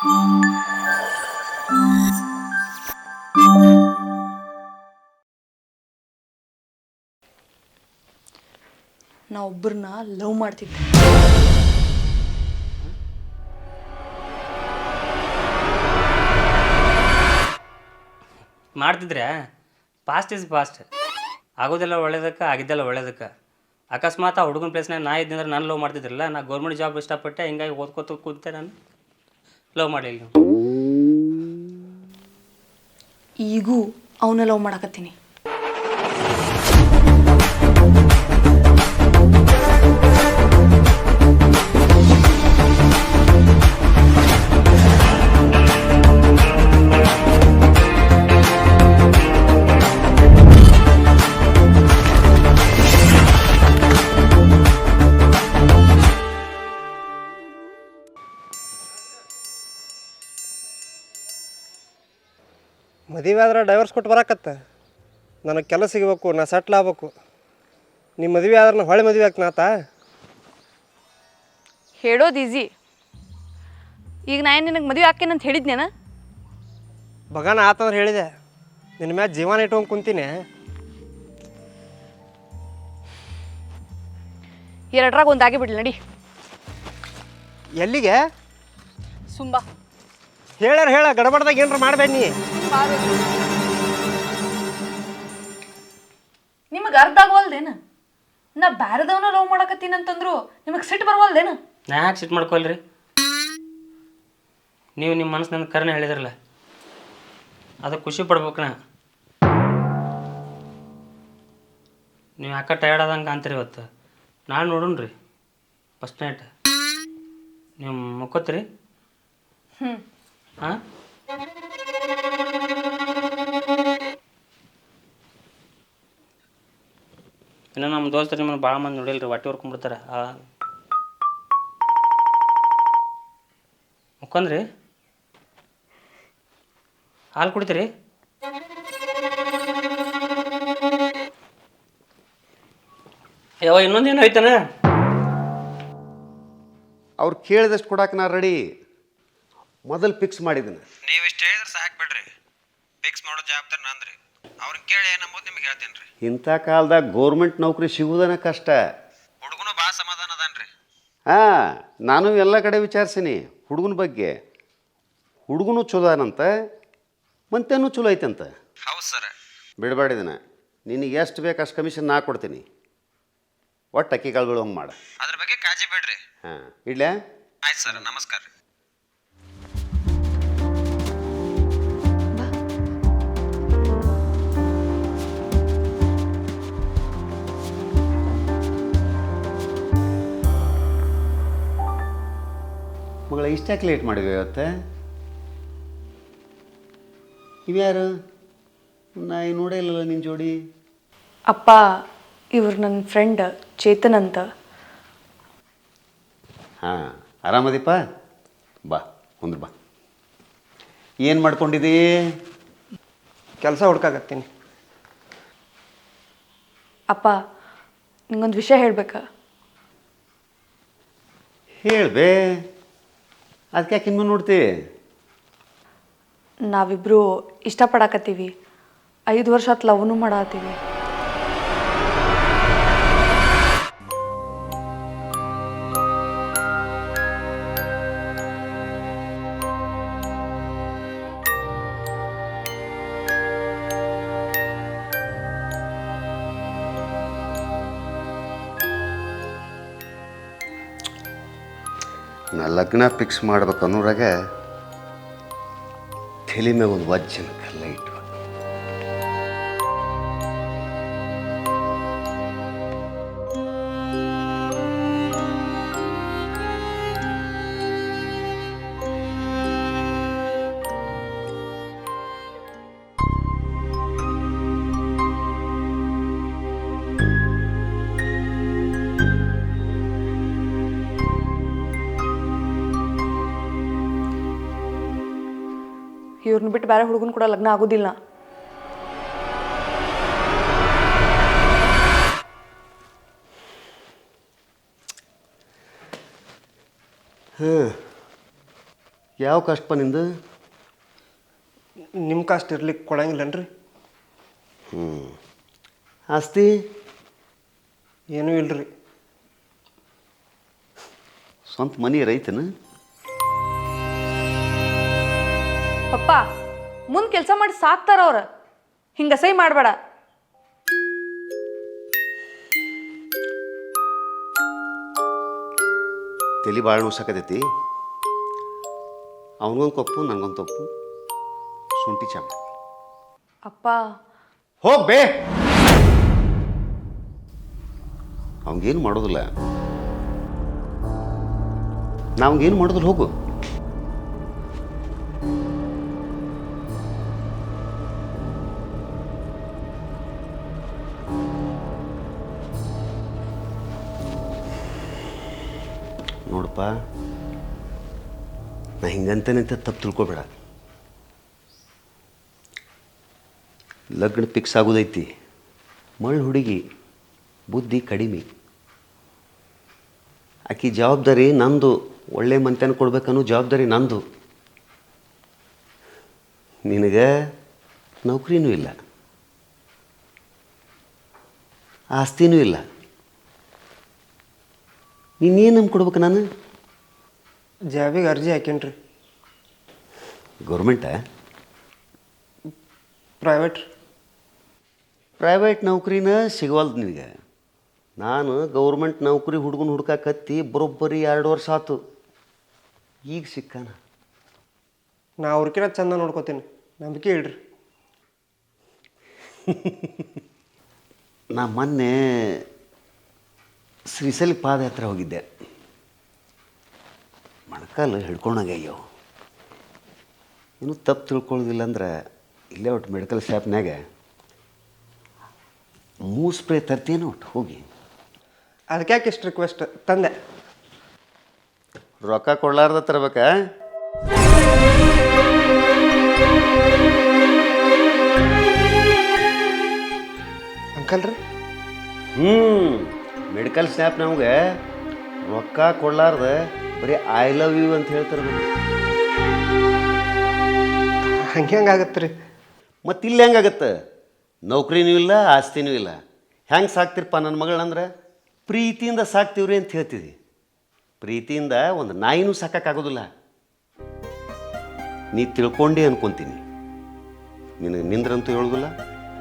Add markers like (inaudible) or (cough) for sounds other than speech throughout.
ನಾ ಒಬ್ಬರನ್ನ ಲವ್ ಮಾಡ್ತಿದ್ದೆ. ಮಾಡ್ತಿದ್ರೆ ಪಾಸ್ಟ್ ಇಸ್ ಪಾಸ್ಟ್ ಆಗೋದೆಲ್ಲ ಒಳ್ಳೇದಕ್ಕೆ, ಆಗಿದ್ದೆಲ್ಲ ಒಳ್ಳೇದಕ್ಕೆ. ಅಕಸ್ಮಾತ್ ಆ ಹುಡುಗನ ಪ್ಲೇಸ್ನಾಗ ನಾ ಇದ್ದಂದ್ರೆ ನಾನು ಲವ್ ಮಾಡ್ತಿದ್ರಲ್ಲ, ನಾ ಗೌರ್ಮೆಂಟ್ ಜಾಬ್ ಇಷ್ಟಪಟ್ಟೆ, ಹಿಂಗಾಗಿ ಓದ್ಕೋತ ಕೂತೆ ನಾನು. ಲವ್ ಮಾಡಲಿಲ್ಲ. ನೀವು ಈಗೂ ಅವನ್ನ ಲವ್ ಮಾಡಕತ್ತೀನಿ. ಮದುವೆ ಆದ್ರೆ ಡೈವರ್ಸ್ ಕೊಟ್ಟು ಬರಾಕತ್ತ. ನನಗೆ ಕೆಲಸ ಸಿಗಬೇಕು ನಾ ಸೆಟ್ಲ್ ಆಗ್ಬೇಕು. ನಿಮ್ಮ ಮದುವೆ ಆದ್ರೆ ನಾ ಹೊಳೆ ಮದುವೆ ಆಗ್ತನಾತ ಹೇಳೋದು ಈಸಿ ಈಗ ನಾ ನಿನಗೆ ಮದುವೆ ಅಂತ ಹೇಳಿದ್ನೇನ? ಬಗಾನ ಆತಂದ್ರೆ ಹೇಳಿದೆ. ನಿನ್ನ ಮ್ಯಾಚ್ ಜೀವನ ಇಟ್ಕೊಂಡು ಕುಂತೀನಿ. ಎರಡರಾಗ ಒಂದು ಆಗಿಬಿಡ್ಲಿ ನಡಿ. ಎಲ್ಲಿಗೆ? ಸುಂಬ. ಹೇಳ್ಯಾರ ಹೇಳ ಗಡಬಡ್ದಾಗ ಏನಾರ ಮಾಡಬೇಡ ನೀ. ನಿಮಗೆ ಅರ್ಥ ಆಗವಲ್ದೇನು? ನಾ ಬ್ಯಾರದವನ ಲವ್ ಮಾಡಕತ್ತೀನಿ ಅಂತಂದ್ರು ನಿಮಗೆ ಸಿಟ್ಟು ಬರವಲ್ದೇನು? ನಾ ಯಾಕೆ ಸಿಟ್ ಮಾಡ್ಕೊಲ್ರಿ? ನೀವು ನಿಮ್ಮ ಮನಸ್ಸು ನನ್ನ ಕರ್ನ ಹೇಳಿದ್ರಲ್ಲ ಅದಕ್ಕೆ ಖುಷಿ ಪಡ್ಬೇಕು ನಾ. ನೀವು ಯಾಕೆ ಟಯರ್ಡ್ ಆದಂಗೆ ಅಂತೀರಿ ಇವತ್ತು? ನಾನು ನೋಡೋಣ್ರಿ ರೀ ಫಸ್ಟ್ ನೈಟ್ ನೀವು ಮುಕ್ಕೋತ್ರಿ ಹ್ಞೂ ಹಾಂ ಇನ್ನು ನಮ್ಮ ದೋಸ್ತರು ನಿಮ್ಮನ್ನು ಭಾಳ ಮಂದಿ ನೋಡಿಲ್ರಿ ಹೊಟ್ಟೆ ಹೊರ್ಕೊಂಡ್ಬಿಡ್ತಾರೆ ಆ. ಮುಕ್ಕಂದ್ರಿ ಹಾಲು ಕುಡಿತೀರಿ? ಯಾವ ಇನ್ನೊಂದೇನು ಐತನ ಅವ್ರು ಕೇಳಿದಷ್ಟು ಕೊಡಕ್ಕೆ ನಾ ರೆಡಿ ಮೊದಲು ಫಿಕ್ಸ್ ಮಾಡಿದ್ದೀನಿ ನೀವು ಇಷ್ಟು ಹೇಳಿದ್ರೆ ಸಾಕು ಬಿಡ್ರಿ. ಫಿಕ್ಸ್ ಮಾಡೋ ಜವಾಬ್ದಾರಿ ನಂದ್ರಿ. ಅವ್ರನ್ನ ಕೇಳಿ ಏನಂಬುದು ನಿಮ್ಗೆ ಹೇಳ್ತೀನಿ ರೀ ಇಂಥ ಕಾಲದಾಗ ಗೌರ್ಮೆಂಟ್ ನೌಕರಿ ಸಿಗುವುದನ ಕಷ್ಟ. ಹುಡುಗನು ಭಾಳ ಸಮಾಧಾನ ಅದಾನ್ರಿ. ಹಾಂ ನಾನು ಎಲ್ಲ ಕಡೆ ವಿಚಾರಿಸೀನಿ ಹುಡುಗನ ಬಗ್ಗೆ. ಹುಡುಗನು ಚಲೋ ಅನಂತ ಮಂತೇನು ಚಲೋ ಐತಂತ. ಹೌದು ಸರ್. ಬಿಡಬೇಡಿದನ ನಿನಗೆ ಎಷ್ಟು ಬೇಕು ಅಷ್ಟು ಕಮಿಷನ್ ನಾ ಕೊಡ್ತೀನಿ. ಒಟ್ಟು ಅಕ್ಕಿ ಕಾಳುಗಳು ಬೀಳೋಂಗೆ ಮಾಡ. ಅದ್ರ ಬಗ್ಗೆ ಕಾಳಜಿ ಬಿಡ್ರಿ. ಹಾಂ ಇಡ್ಲ್ಯಾ? ಆಯ್ತು ಸರ್ ನಮಸ್ಕಾರ ರೀ. ಮಾಡಿದ್ವಿ ಲೇಟ್ ಮಾಡಿದ್ವಿ ಇವತ್ತು? ಇವ್ಯಾರು? ನಾ ಈ ನೋಡೇ ಇಲ್ಲಲ್ಲ ನಿನ್ನ ಜೋಡಿ? ಅಪ್ಪ ಇವ್ರು ನನ್ನ ಫ್ರೆಂಡ್ ಚೇತನ್ ಅಂತ. ಹಾಂ ಆರಾಮದಿಪ್ಪ? ಬಾ ಕುಂದ್ರ ಬಾ. ಏನು ಮಾಡ್ಕೊಂಡಿದ್ದೀ ಕೆಲಸ ಹುಡ್ಕಾಕತ್ತೀನಿ ಅಪ್ಪ ನಿಂಗೊಂದು ವಿಷಯ ಹೇಳಬೇಕಾ? ಹೇಳ್ಬೇ. ಅದಕ್ಕೆ ಯಾಕೆ ಇನ್ಮೇಲೆ ನೋಡ್ತೀವಿ? ನಾವಿಬ್ರು ಇಷ್ಟಪಡಕತ್ತೀವಿ. ಐದು ವರ್ಷ ಆತ್ ಲವ್ನು ನಾ ಲಗ್ನ ಫಿಕ್ಸ್ ಮಾಡ್ಬೇಕು ಅನ್ನೋರಾಗ ತಲೆ ಮ್ಯಾಗ ಒಂದು ವಜ್ಜನ ಇವ್ರನ್ನ ಬಿಟ್ಟು ಬೇರೆ ಹುಡುಗನ ಕೂಡ ಲಗ್ನ ಆಗೋದಿಲ್ಲ. ಯಾವ ಕಷ್ಟಪ್ಪ ನಿಂದು? ನಿಮ್ಮ ಕಾಸ್ಟ್ ಇರ್ಲಿಕ್ಕೆ ಕೊಡಂಗಿಲ್ಲನ್ರಿ. ಹ್ಞೂ ಆಸ್ತಿ? ಏನೂ ಇಲ್ರಿ. ಸ್ವಂತ ಮನೆ ರೈತನ? ಪಪ್ಪ ಮುಂದೆ ಕೆಲಸ ಮಾಡಿ ಸಾಕ್ತಾರ ಅವ್ರ. ಹಿಂಗ ಸೈ ಮಾಡಬೇಡ. ತಲೆ ಭಾಳ ನೋಸಕತೈತಿ ಅವನಿಗೊಂದು ಕಪ್ಪು ನಂಗೊಂದು ತಪ್ಪು ಶುಂಠಿ ಚಾ. ಅಪ್ಪ. ಹೋಗ್ಬೇ ಅವಂಗೇನು ಮಾಡೋದಿಲ್ಲ. ನಾವಂಗೇನು ಮಾಡೋದಿಲ್ಲ ಹೋಗು. ನಾ ಹಿಂಗಂತೇನೆ ಅಂತ ತಪ್ಪು ತಿಳ್ಕೊಬೇಡ. ಲಗ್ನ ಫಿಕ್ಸ್ ಆಗೋದೈತಿ. ಮಳ್ಳು ಹುಡುಗಿ ಬುದ್ಧಿ ಕಡಿಮೆ. ಆಕೆ ಜವಾಬ್ದಾರಿ ನಂದು, ಒಳ್ಳೆ ಮಂತ್ಯಾನ ಕೊಡ್ಬೇಕನ್ನೋ ಜವಾಬ್ದಾರಿ ನಂದು. ನಿನಗೆ ನೌಕರಿನೂ ಇಲ್ಲ. ಆಸ್ತಿನೂ ಇಲ್ಲ. ನೀನೇನು ನಮ್ಗೆ ಕೊಡ್ಬೇಕು ನಾನು? ಜಾಬಿಗೆ ಅರ್ಜಿ ಹಾಕೇನ್ರಿ. ಗೌರ್ಮೆಂಟಾ? ಪ್ರೈವೇಟ್. ಪ್ರೈವೇಟ್ ನೌಕರಿನ ಸಿಗವಲ್ದು ನಿನಗೆ. ನಾನು ಗೌರ್ಮೆಂಟ್ ನೌಕರಿ ಹುಡುಗನ ಹುಡ್ಕಾಕತ್ತಿ ಬರೋಬ್ಬರಿ ಎರಡು ವರ್ಷ ಆತು. ಈಗ ಸಿಕ್ಕಾನ? ನಾ ಅವ್ರಕಿನ ಚಂದ ನೋಡ್ಕೋತೀನಿ. ನಂಬಿಕೆ ಇಡ್ರಿ. ನಾ ಮೊನ್ನೆ ಶ್ರೀಸಲಿ ಪಾದಯಾತ್ರೆ ಹೋಗಿದ್ದೆ. ಮೊಣಕಾಲು ಹಿಡ್ಕೊಂಡಾಗ್ಯೋ ಇನ್ನೂ ತಪ್ಪು ತಿಳ್ಕೊಳ್ಳೋದಿಲ್ಲ ಅಂದ್ರೆ ಇಲ್ಲೇ ಒಟ್ಟು ಮೆಡಿಕಲ್ ಶಾಪ್ನಾಗೆ ಮೂ ಸ್ಪ್ರೇ ತರ್ತೀನಿ ಒಟ್ಟು ಹೋಗಿ. ಅದಕ್ಕೆ ಯಾಕೆ ಇಷ್ಟು ರಿಕ್ವೆಸ್ಟ್ ತಂದೆ. ರೊಕ್ಕ ಕೊಡ್ಲಾರ್ದ ತರಬೇಕಾ? ಅಂಕಲ್ ರೀ. ಹ್ಞೂ ಮೆಡಿಕಲ್ ಸ್ನ್ಯಾಪ್ ನಮಗೆ ರೊಕ್ಕ ಕೊಡ್ಲಾರ್ದ ಬರೀ ಐ ಲವ್ ಯು ಅಂತ ಹೇಳ್ತಾರೆ ಬರೀ ಹೆಂಗೆ ಆಗತ್ತೆ ರೀ? ಮತ್ತು ಇಲ್ಲಿ ಹೆಂಗಾಗತ್ತೆ ನೌಕರಿನೂ ಇಲ್ಲ, ಆಸ್ತಿನೂ ಇಲ್ಲ. ಹೆಂಗೆ ಸಾಕ್ತಿರಪ್ಪ ನನ್ನ ಮಗಳಂದ್ರೆ ಪ್ರೀತಿಯಿಂದ ಸಾಕ್ತೀವ್ರಿ ಅಂತ ಹೇಳ್ತೀವಿ ಪ್ರೀತಿಯಿಂದ ಒಂದು ನಾಯಿನೂ ಸಾಕೋಕ್ಕಾಗೋದಿಲ್ಲ. ನೀ ತಿಳ್ಕೊಂಡೆ ಅನ್ಕೊಂತೀನಿ. ನಿನಗೆ ನಿಂದ್ರಂತೂ ಹೇಳೋದಿಲ್ಲ,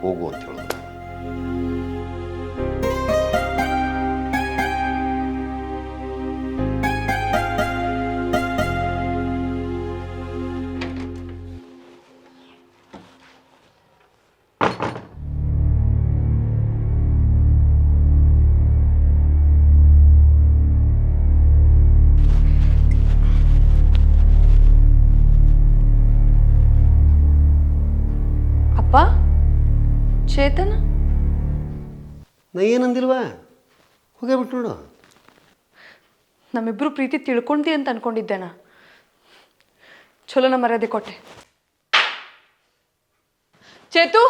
ಹೋಗು ಅಂತ ಹೇಳೋದಿಲ್ಲ. ಚೇತನ? ನಾ ಏನಂದಿಲ್ವಾ? ಹೋಗೇ ಬಿಟ್ಟು ನೋಡು. ನಮ್ಮಿಬ್ರು ಪ್ರೀತಿ ತಿಳ್ಕೊಂಡೆ ಅಂತ ಅನ್ಕೊಂಡಿದ್ದೇನ ಚಲೋನ ಮರ್ಯಾದೆ ಕೊಟ್ಟೆ. ಚೇತು?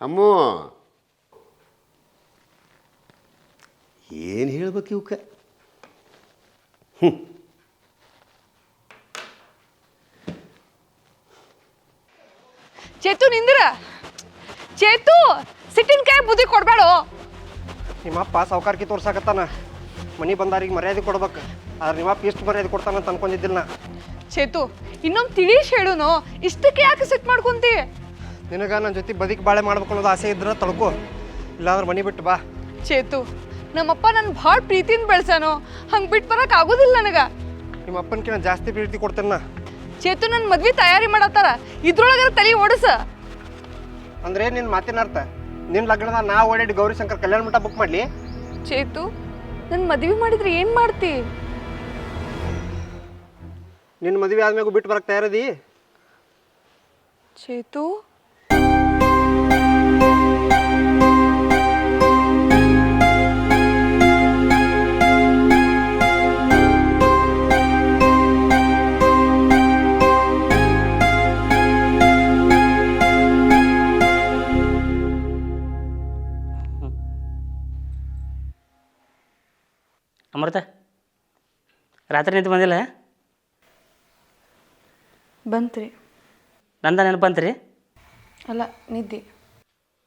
ಅಮ್ಮೋ. ಏನು ಹೇಳ್ಬೇಕು ಇವಕ್ಕೆ ಚೇತು ನಿಂದಿರ? ಚೇತು ಸಿಟ್ಟಿನ ಕೈ ಬುದ್ಧಿ ಕೊಡ್ಬೇಡು ನಿಮ್ಮಪ್ಪ ಸಾವುಕಾರ್ಕಿ ತೋರ್ಸಾಕತ್ತಾನ. ಮನಿ ಬಂದಾರಿಗೆ ಮರ್ಯಾದೆ ಕೊಡ್ಬೇಕು. ಆದ್ರೆ ನಿಮ್ಮಪ್ಪ ಇಷ್ಟು ಮರ್ಯಾದೆ ಕೊಡ್ತಾನಂತ ಅನ್ಕೊಂಡಿದ್ದಿಲ್ಲ ನಾ. ಚೇತು ಇನ್ನೊಂದು ತಿಳಿಸ್ ಹೇಳುನು? ಇಷ್ಟಕ್ಕೆ ಯಾಕೆ ಸಿಟ್ ಮಾಡ್ಕೊಂತಿ? ನಿನಗ ನನ್ನ ಜೊತೆ ಬದುಕಿ ಬಾಳೆ ಮಾಡ್ಬೇಕು ಅನ್ನೋದು ಆಸೆ ಇದ್ರೆ ತಳ್ಕೊ. ಇಲ್ಲಾಂದ್ರೆ ಮನಿ ಬಿಟ್ಟು ಬಾ. ಚೇತು ನಮ್ಮಪ್ಪ ನನ್ನ ಭಾಳ ಪ್ರೀತಿಯಿಂದ ಬೆಳ್ಸಾನು ಹಂಗೆ ಬಿಟ್ಟು ಬರೋಕೆ ಆಗೋದಿಲ್ಲ ನನಗೆ. ನಿಮ್ಮ ಅಪ್ಪನಕಿನ ಜಾಸ್ತಿ ಪ್ರೀತಿ ಕೊಡ್ತೇನೆ ನಾ. ಚೇತು ನನ್ನ ಮದ್ವೆ ತಯಾರಿ ಮಾಡತ್ತಾರ? ಇದ್ರೊಳಗಾರ ತಲೆ ಓಡಿಸ. ಅಂದ್ರೆ ನಿನ್ನ ಮಾತಿನ ಅರ್ಥ? ನಿನ್ನ ಲಗ್ನದ ನಾ ಓಡಾಡಿ ಗೌರಿ ಶಂಕರ್ ಕಲ್ಯಾಣ ಮಠ ಬುಕ್ ಮಾಡ್ಲಿ? ಚೇತು ನನ್ನ ಮದ್ವಿ ಮಾಡಿದ್ರೆ ಏನ್ ಮಾಡ್ತಿ? ನಿನ್ನ ಮದ್ವೆ ಆದ್ಮೇಲೆ ಬಿಟ್ಟು ಬರಕ್ ತಯಾರದಿ? ಚೇತು ರಾತ್ರಿ ನಿಂತು ಬಂದಿಲ್ಲ? ಬಂತ್ರಿ. ನಂದ ನೆನಪಂತ್ರಿ ಅಲ್ಲ ನಿದ್ದೆ.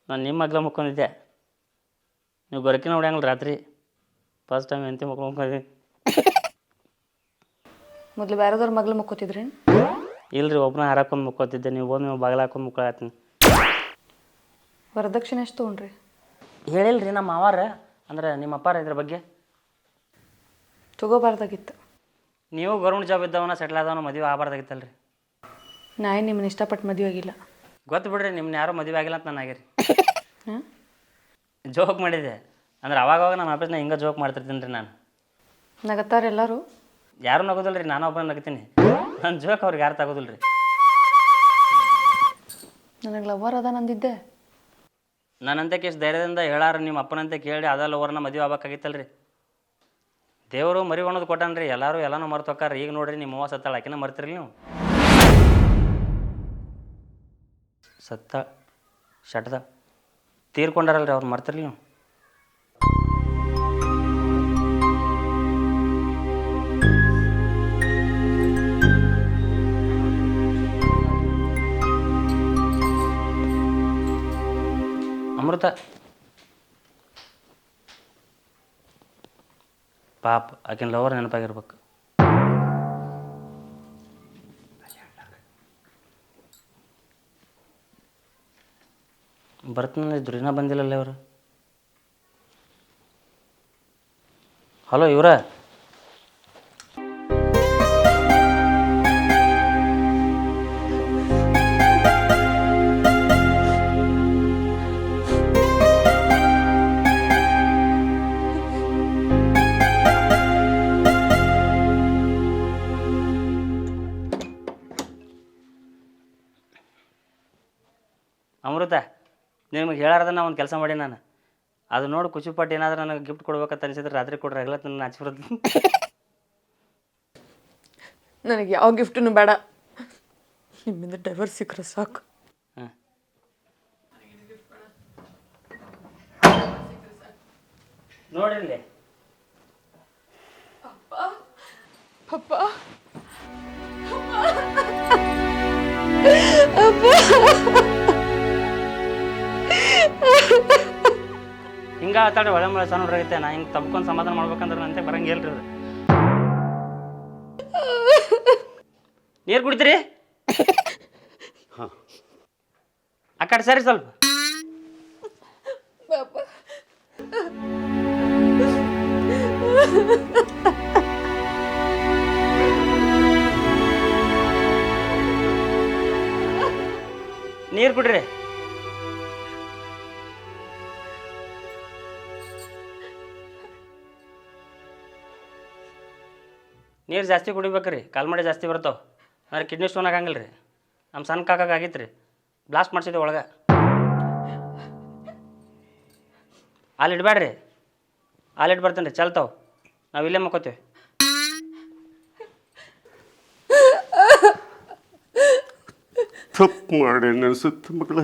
ನಾನು ನಿಮ್ಮ ಮಗ್ಲ ಮುಕ್ಕೊಂಡಿದ್ದೆ. ನೀವು ಗೊರಕಿನ ಹೊಡ್ಯಂಗಿಲ್ಲ ರಾತ್ರಿ. ಫಸ್ಟ್ ಟೈಮ್ ಎಂತ ಮಕ್ಳು ಮುಕ್ಕೊಂಡಿ ಮೊದಲು ಬೇರೆದವ್ರ ಮಗ್ಳು ಮುಕ್ಕೋತಿದ್ರಿ? ಇಲ್ರಿ ಒಬ್ಬನ ಹಾರಾಕೊಂಡು ಮುಕ್ಕೋತಿದ್ದೆ. ನೀವು ಬಂದು ನೀವು ಬಾಗಿಲು ಹಾಕೊಂಡು ಮುಕ್ಕೊಳತ್ತೀನಿ. ವರದಕ್ಷಿಣೆ ಎಷ್ಟು ತೊಗೊಂಡ್ರಿ? ಹೇಳಿಲ್ರಿ ನಮ್ಮ ಮಾವಾರ. ಅಂದ್ರೆ ನಿಮ್ಮ ಅಪ್ಪಾರ ಇದ್ರ ಬಗ್ಗೆ. ತಗೋಬಾರ್ದಾಗಿತ್ತು. ನೀವು ಗೌರ್ಮೆಂಟ್ ಜಾಬ್ ಇದ್ದವನ ಸೆಟ್ಲ್ ಆದವನ ಮದುವೆ ಆಗಬಾರ್ದಾಗಿತ್ತಲ್ರಿ ನಾ ಏನು ನಿಮ್ಮನ್ನ ಇಷ್ಟಪಟ್ಟು ಮದುವೆ ಆಗಿಲ್ಲ. ಗೊತ್ತು ಬಿಡ್ರಿ ನಿಮ್ಮನ್ನ ಯಾರೂ ಮದುವೆ ಆಗಿಲ್ಲ ಅಂತ ನಾನು ಆಗಿರಿ ಹಾಂ? ಜೋಕ್ ಮಾಡಿದೆ ಅಂದ್ರೆ ಅವಾಗವಾಗ ನಮ್ಮ ಆಫೀಸ್ನಾಗ ಹಿಂಗೆ ಜೋಕ್ ಮಾಡ್ತಿರ್ತೀನಿ ರೀ ನಾನು. ನಗತ್ತಾರ ಎಲ್ಲರೂ? ಯಾರು ನಗೋದಿಲ್ಲ ರೀ ನಾನು ಒಬ್ಬನ ನಗ್ತೀನಿ. ನನ್ನ ಜೋಕ್ ಅವ್ರಿಗೆ ಯಾರು ತಗೋದಿಲ್ಲ ರೀ ನನಗೆ ಲವರ್ ಅದ ನಂದಿದ್ದೆ ನನ್ನಂತೆ ಕೇಸ್ ಧೈರ್ಯದಿಂದ ಹೇಳಾರ ನಿಮ್ಮ ಅಪ್ಪನಂತೆ ಕೇಳಿ ಅದಲ್ಲ ಲವರ್ನ ಮದುವೆ ಆಗ್ಬೇಕಾಗಿತ್ತಲ್ರಿ? ದೇವರು ಮರಿ ಒಣದು ಕೊಟ್ಟಾನ್ರಿ, ಎಲ್ಲರೂ ಎಲ್ಲನೂ ಮರ್ತು ಹೋಕಾರ ಈಗ ನೋಡ್ರಿ ನಿಮ್ಮ ಅವ್ವ ಸತ್ತಾಳ, ಆಕಿನ ಮರ್ತಿರಲಿ ನೀವು. ಸತ್ತ, ಶಟ್ದ, ತೀರ್ಕೊಂಡಾರಲ್ರಿ, ಅವ್ರು ಮರ್ತಿರಲಿ ನೀವು. ಅಮೃತ ಪಾಪ ಆಕಿನ ಲವರ್ ನೆನಪಾಗಿರ್ಬೇಕು. ಬರ್ತೀನಿ ಇನ್ನೂ ಬಂದಿಲ್ಲಲ್ಲ ಇವರು? ಹಲೋ ಇವ್ರ? ನಿಮಗೆ ಹೇಳಾರ್ದ ನಾ ಒಂದು ಕೆಲಸ ಮಾಡಿ ನಾನು. ಅದು ನೋಡಿ ಖುಷಿಪಟ್ಟು ಏನಾದರೂ ನನಗೆ ಗಿಫ್ಟ್ ಕೊಡ್ಬೇಕಂತ ಅನಿಸಿದ್ರೆ ರಾತ್ರಿ ಕೊಡ್ರಿ ಎಲ್ಲ ನನ್ನ ಆಚೆ ನನಗೆ ಯಾವ ಗಿಫ್ಟೂ ಬೇಡ. ನಿಮ್ಮಿಂದ ಡೈವರ್ಸ್ ಸಿಕ್ಕರೆ ಸಾಕು. ಹಾಂ. ಅಪ್ಪ. ಪಪ್ಪ (laughs) ಹಿಂಗೆ ಆತಾಡಿ ಒಳ್ಳೆ ಮಳೆ ಸಣ್ಣ ಹುಡುಗೈತೆ ನಾ ಹಿಂಗೆ ತಪ್ಕೊಂಡು ಸಮಾಧಾನ ಮಾಡ್ಬೇಕಂದ್ರೆ ನಂತೆ ಬರಂಗಿಲ್ಲ ರೀ ನೀರು ಕುಡಿತೀರಿ? ಆ ಕಡೆ ಸರಿ ಸ್ವಲ್ಪ. ನೀರು ಕುಡ್ರಿ. ನೀರು ಜಾಸ್ತಿ ಕುಡಿಬೇಕು ರೀ ಕಾಲ್ಮಡಿ ಜಾಸ್ತಿ ಬರ್ತಾವೆ. ಅಂದ್ರೆ ಕಿಡ್ನಿ ಸ್ಟೋನ್ ಆಗಂಗಿಲ್ಲ ರೀ ನಮ್ಮ ಸಣ್ಣ ಕಾಕಾಗ ಆಗಿತ್ತು ರೀ ಬ್ಲಾಸ್ಟ್ ಮಾಡಿಸಿದ್ದೆ ಒಳಗೆ. ಅಲ್ಲಿ ಇಡಬೇಡ್ರಿ ಅಲ್ಲಿ ಇಟ್ಟು ಬರ್ತೀನಿ ರೀ ಚಲ್ತಾವ್. ನಾವು ಇಲ್ಲೇ ಮಕ್ಕೋತೀವಿ. ತಪ್ಪು ಮಾಡಿ ನನ್ನ ಮಕ್ಕಳ